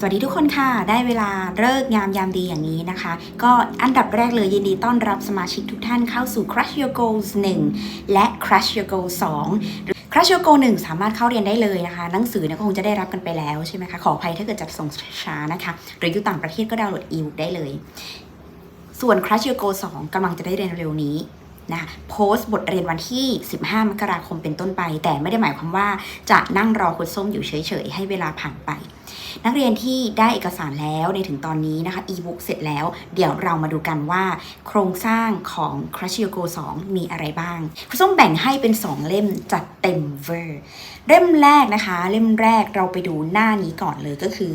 สวัสดีทุกคนค่ะ ได้เวลาเลิกงามยามดีอย่างนี้นะคะ ก็อันดับแรกเลยยินดีต้อนรับสมาชิกทุกท่านเข้าสู่ Crush Your Goals 1 และ Crush Your Goals 2 Crush Your Goal 1สามารถเข้าเรียนได้เลยนะคะ หนังสือเนี่ยก็คงจะได้รับกันไปแล้วใช่ไหมคะ ขออภัยถ้าเกิดจัดส่งช้านะคะ หรืออยู่ต่างประเทศก็ดาวน์โหลดอีบุ๊กได้เลย ส่วน Crush Your Goal 2กำลังจะได้เรียนเร็วนี้นะโพสต์บทเรียนวันที่ 15 มกราคมเป็นต้นไป แต่ไม่ได้หมายความว่าจะนั่งรอคุณส้มอยู่เฉยๆ ให้เวลาผ่านไป นักเรียนที่ได้เอกสารแล้วในถึงตอนนี้นะคะอีบุ๊กเสร็จแล้ว เดี๋ยวเรามาดูกันว่า โครงสร้างของ Crush Your Go 2 มีอะไรบ้างคุณส้มแบ่งให้เป็น 2 เล่มจัดเต็มเวอร์ เล่มแรกนะคะ เล่มแรกเราไปดูหน้านี้ก่อนเลยก็คือ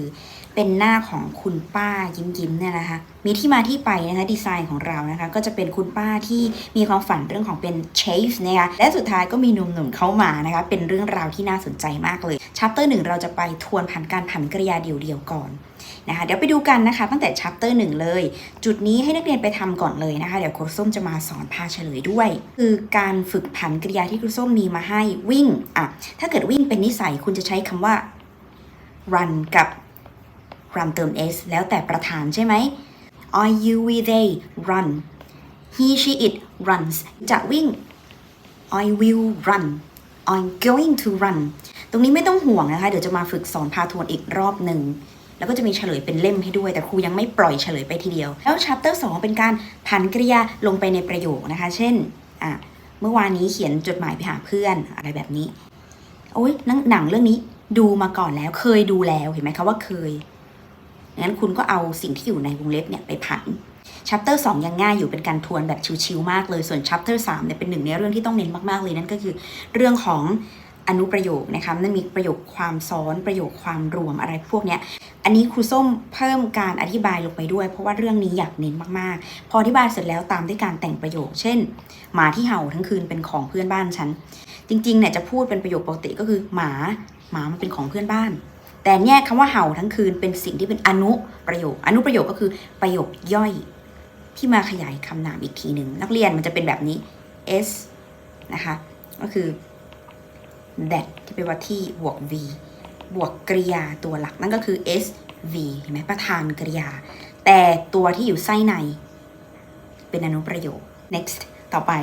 เป็นหน้าของคุณป้ายิ้มยิ้มๆเนี่ยนะคะ มีที่มาที่ไปนะคะดีไซน์ของเรานะคะ ก็จะเป็นคุณป้าที่มีความฝันเรื่องของเป็นเชฟนะคะและสุดท้ายก็มีหนุ่มๆเข้ามานะคะ เป็นเรื่องราวที่น่าสนใจมากเลย ชัปเตอร์หนึ่งเราจะไปทวนผ่านการผันกริยาเดี่ยวๆก่อนนะคะเดี๋ยวไปดูกันนะคะ ตั้งแต่ชัปเตอร์หนึ่งเลย จุดนี้ให้นักเรียนไปทำก่อนเลยนะคะ เดี๋ยวครูส้มจะมาสอนพาเฉลยด้วย คือการฝึกผันกริยาที่ครูส้มมีมาให้วิ่งอะถ้าเกิดวิ่งเป็นนิสัยคุณจะใช้คำว่า run กับ run เติม s แล้วแต่ประธานใช่ไหม I you we they run he she it runs จะวิ่ง I will run I'm going to run ตรงนี้ไม่ต้องห่วงนะคะ เดี๋ยวจะมาฝึกสอนพาทวนอีกรอบหนึ่งแล้วก็จะมีเฉลยเป็นเล่มให้ด้วย แต่ครูยังไม่ปล่อยเฉลยไปทีเดียว แล้ว chapter 2เป็นการผันกริยาลงไปในประโยคนะคะ เช่นอะเมื่อวานนี้เขียนจดหมายไปหาเพื่อนอะไรแบบนี้ โอ้ยหนังหนังเรื่องนี้ดูมาก่อนแล้ว เคยดูแล้วเห็นไหมคะว่าเคยงั้นคุณก็เอาสิ่งที่อยู่ในวงเล็บเนี่ยไปผัน chapter 2ยังง่ายอยู่เป็นการทวนแบบชิวๆมากเลยส่วน chapter 3เนี่ยเป็นหนึ่งในเรื่องที่ต้องเน้นมากๆเลยนั่นก็คือ เรื่องของ อนุประโยคนะคะนั่นมีประโยคความซ้อนประโยคความรวมอะไรพวกเนี้ยอันนี้ครูส้มเพิ่มการอธิบายลงไปด้วย เพราะว่าเรื่องนี้อยากเน้นมากๆ พออธิบายเสร็จแล้วตามด้วยการแต่งประโยค เช่น หมาที่เห่าทั้งคืนเป็นของเพื่อนบ้านฉัน จริงๆเนี่ยจะพูดเป็นประโยคปกติก็คือหมาหมามันเป็นของเพื่อนบ้าน แต่เนี่ยคำว่าเห่าทั้งคืนเป็นสิ่งที่เป็นอนุประโยค อนุประโยคก็คือประโยคย่อยที่มาขยายคำนามอีกทีหนึ่งนักเรียนมันจะเป็นแบบนี้ s นะคะ ก็คือ that ที่แปลว่าที่บวก v บวกกริยาตัวหลักนั่นก็คือ s v เห็นไหมประธานกริยา แต่ตัวที่อยู่ไส้ใน เป็นอนุประโยค next ต่อไป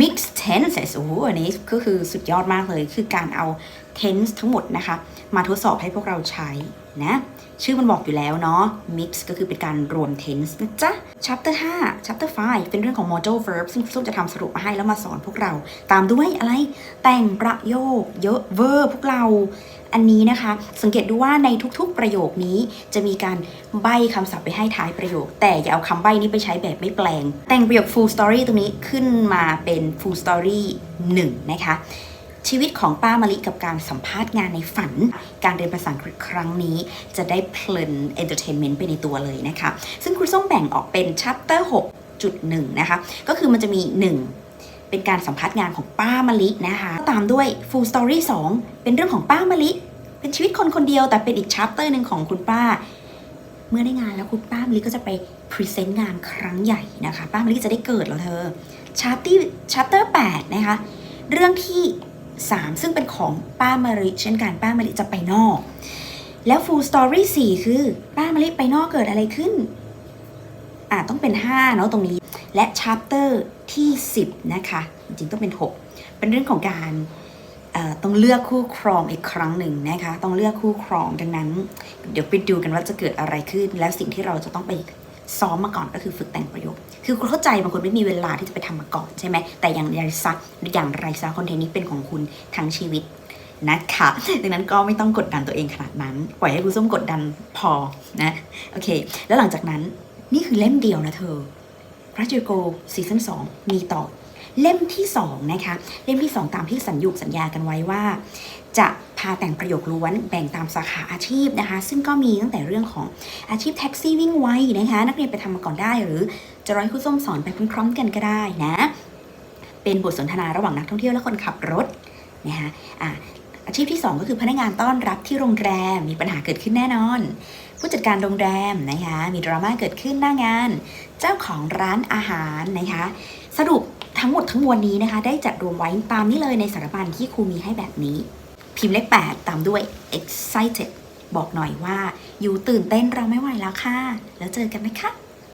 mixed tenses โอ้โหอันนี้ก็คือสุดยอดมากเลย คือการเอา tense ทั้งหมดนะคะ มาทดสอบให้พวกเราใช้ นะ ชื่อมันบอกอยู่แล้วเนาะ mix ก็คือเป็นการรวม tense นะจ๊ะ chapter 5 chapter 5 เป็นเรื่องของ modal verb ซึ่งส้มจะทำสรุปมาให้แล้วมาสอนพวกเรา ตามด้วยอะไร แต่งประโยคเยอะเวอร์พวกเรา อันนี้นะคะ สังเกตดูว่าในทุกๆประโยคนี้จะมีการใบ้คำศัพท์ไปให้ท้ายประโยค แต่อย่าเอาคำใบ้นี้ไปใช้แบบไม่แปลง แต่งประโยค full story ตรงนี้ขึ้นมาเป็น full story 1 นะคะ ชีวิตของป้ามะลิกับการสัมภาษณ์งานในฝัน การเรียนภาษาอังกฤษครั้งนี้ จะได้เพลิน entertainment ไปในตัวเลยนะคะ ซึ่งครูส้มแบ่งออกเป็น chapter 6.1 นะคะ ก็คือมันจะมี 1เป็นการสัมภาษณ์งานของป้ามะลินะคะตามด้วย full story 2 เป็นเรื่องของป้ามะลิ เป็นชีวิตคนคนเดียวแต่เป็นอีก chapter หนึ่งของคุณป้า เมื่อได้งานแล้วคุณป้ามะลิก็จะไปพรีเซนต์งานครั้งใหญ่นะคะ ป้ามะลิจะได้เกิดแล้วเธอ chapter chapter 8นะคะ เรื่องที่ 3 ซึ่งเป็นของป้ามะลิเช่นกันป้ามะลิจะไปนอก แล้ว full story 4 คือ ป้ามะลิไปนอกเกิดอะไรขึ้นอ่าต้องเป็น 5 เนาะตรงนี้ และ chapter ที่ 10 นะคะ จริงๆ ต้องเป็น 6 เป็นเรื่องของการเอ่อต้องเลือกคู่ครองอีกครั้งหนึ่งนะคะ ต้องเลือกคู่ครองดังนั้น เดี๋ยวไปดูกันว่าจะเกิดอะไรขึ้น แล้วสิ่งที่เราจะต้องไป ซ้อมมาก่อนก็คือฝึกแต่งประโยค คือคุณเข้าใจบางคนไม่มีเวลาที่จะไปทำมาก่อนใช่ไหม แต่อย่างไรซะอย่างไรซะคอนเทนต์นี้เป็นของคุณทั้งชีวิตนะคะดังนั้นก็ไม่ต้องกดดันตัวเองขนาดนั้น ปล่อยให้คุณส้มกดดันพอนะ โอเค แล้วหลังจากนั้นนี่คือเล่มเดียวนะเธอพระจูโกซีซั่น2มีต่อ เล่มที่2นะคะเล่มที่ 2 ตามที่สัญญุสัญญากันไว้ว่า จะพาแต่งประโยคล้วนแบ่งตามสาขาอาชีพนะคะ ซึ่งก็มีตั้งแต่เรื่องของอาชีพแท็กซี่วิ่งไวนะคะนักเรียนไปทำมาก่อนได้หรือจะร้อยคู่ส้มสอนไปพร้อมๆกันก็ได้นะ เป็นบทสนทนาระหว่างนักท่องเที่ยวและคนขับรถนะคะอะอาชีพที่ 2 ก็คือพนักงานต้อนรับที่โรงแรมมีปัญหาเกิดขึ้นแน่นอน ผู้จัดการโรงแรมนะคะมีดราม่าเกิดขึ้นหน้างาน เจ้าของร้านอาหารนะคะ สรุป ทั้งหมดทั้งมวลนี้นะคะ ได้จัดรวมไว้ตามนี้เลยในสารบัญที่ครูมีให้แบบนี้ พิมพ์เลข 8 ตามด้วย excited บอกหน่อยว่า อยู่ตื่นเต้นเราไม่ไหวแล้วค่ะ แล้วเจอกันนะคะ